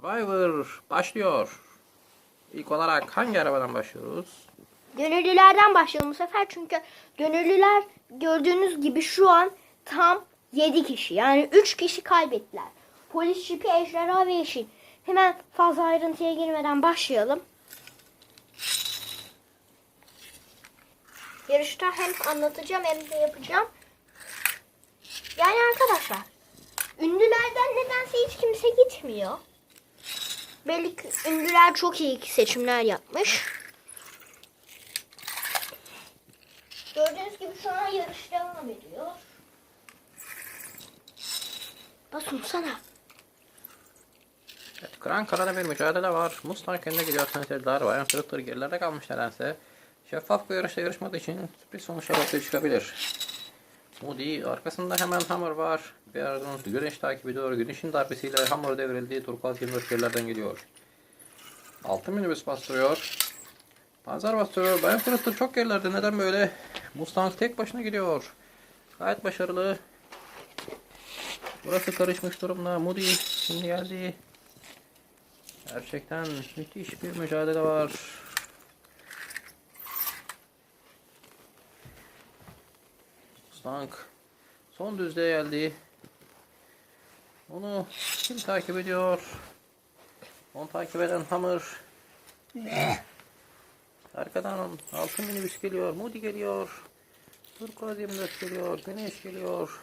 Survivor başlıyor. İlk olarak hangi arabadan başlıyoruz? Gönüllülerden başlayalım bu sefer çünkü gönüllüler gördüğünüz gibi şu an tam 7 kişi. Yani 3 kişi kaybettiler. Polis şipi, ejderha ve yeşil. Hemen fazla ayrıntıya girmeden başlayalım. Yarışta hem anlatacağım hem de yapacağım. Yani arkadaşlar ünlülerden nedense hiç kimse gitmiyor. Belli ki ünlüler çok iyi seçimler yapmış. Gördüğünüz gibi şu an yarış devam ediyor. Basın sana. Evet, Krankara'da bir mücadele var. Mustang önde gidiyor. Senetler var. Tırıktır gerilerde kalmış nedense. Şeffaf bir yarışta yarışmadığı için sürpriz sonuçlar ortaya çıkabilir. Moody arkasında hemen Hammer var. Bir aradan güneş takip ediyor. Güneşin darbesiyle Hammer devrildi. Turkuaz 24 gerilerden geliyor. Altın minibüs bastırıyor. Panzer bastırıyor. Bayan Tırıktır çok gerilerde. Neden böyle? Mustang tek başına gidiyor. Gayet başarılı. Burası karışmış durumda. Moody şimdi geldi. Gerçekten müthiş bir mücadele var. Mustang son düzlüğe geldi. Onu kim takip ediyor? Onu takip eden Hammer. Arkadan altın minibüs geliyor. Moody geliyor. Turkuaz 24 geliyor. Güneş geliyor.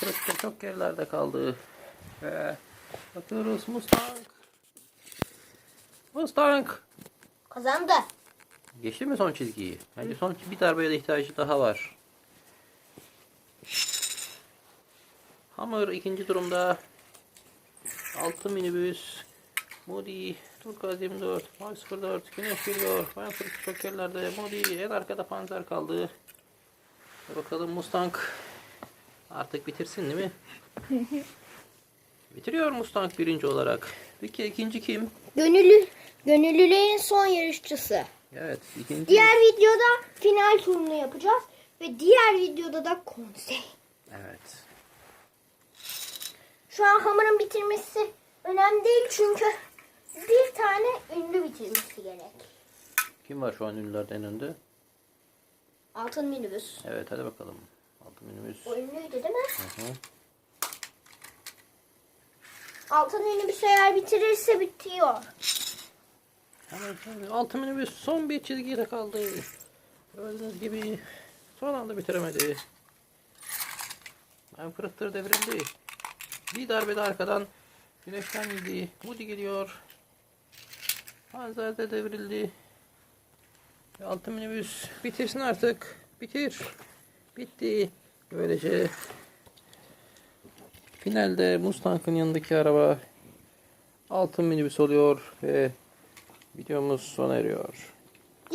Fırıstır çok gerilerde kaldı. Ve bakıyoruz Mustang. Mustang. Kazandı. Geçti mi son çizgiyi? Bence son bir darbeye de ihtiyacı daha var. Hammer ikinci durumda. Altı minibüs. Moody. Turkuaz 24. Mavi 04. Güneş geliyor. Bayan Fırıstır çok gerilerde. Moody en arkada panzer kaldı. Bakalım Mustang artık bitirsin değil mi? Bitiriyor Mustang birinci olarak. Peki ikinci kim? Gönüllü, gönüllülerin son yarışçısı. Evet ikinci. Diğer videoda final turunu yapacağız. Ve diğer videoda da konsey. Evet. Şu an Hamur'un bitirmesi önemli değil çünkü bir tane ünlü bitirmesi gerek. Kim var şu an ünlülerden önde? Altın minibüs. Evet hadi bakalım. Altın minibüs. O ünlüydü değil mi? Hı hı. Altın minibüs eğer bitirirse bitiyor. Hemen şimdi altın minibüs son bir çizgide kaldı. Gördüğünüz gibi son anda bitiremedi. Ben fırıktır devrildi. Bir darbede arkadan güneşten yedi. Moody geliyor. Panzer de devrildi. Ve altın minibüs bitirsin artık. Bitir. Bitti. Böylece finalde Mustang'ın yanındaki araba altın minibüs oluyor ve videomuz sona eriyor.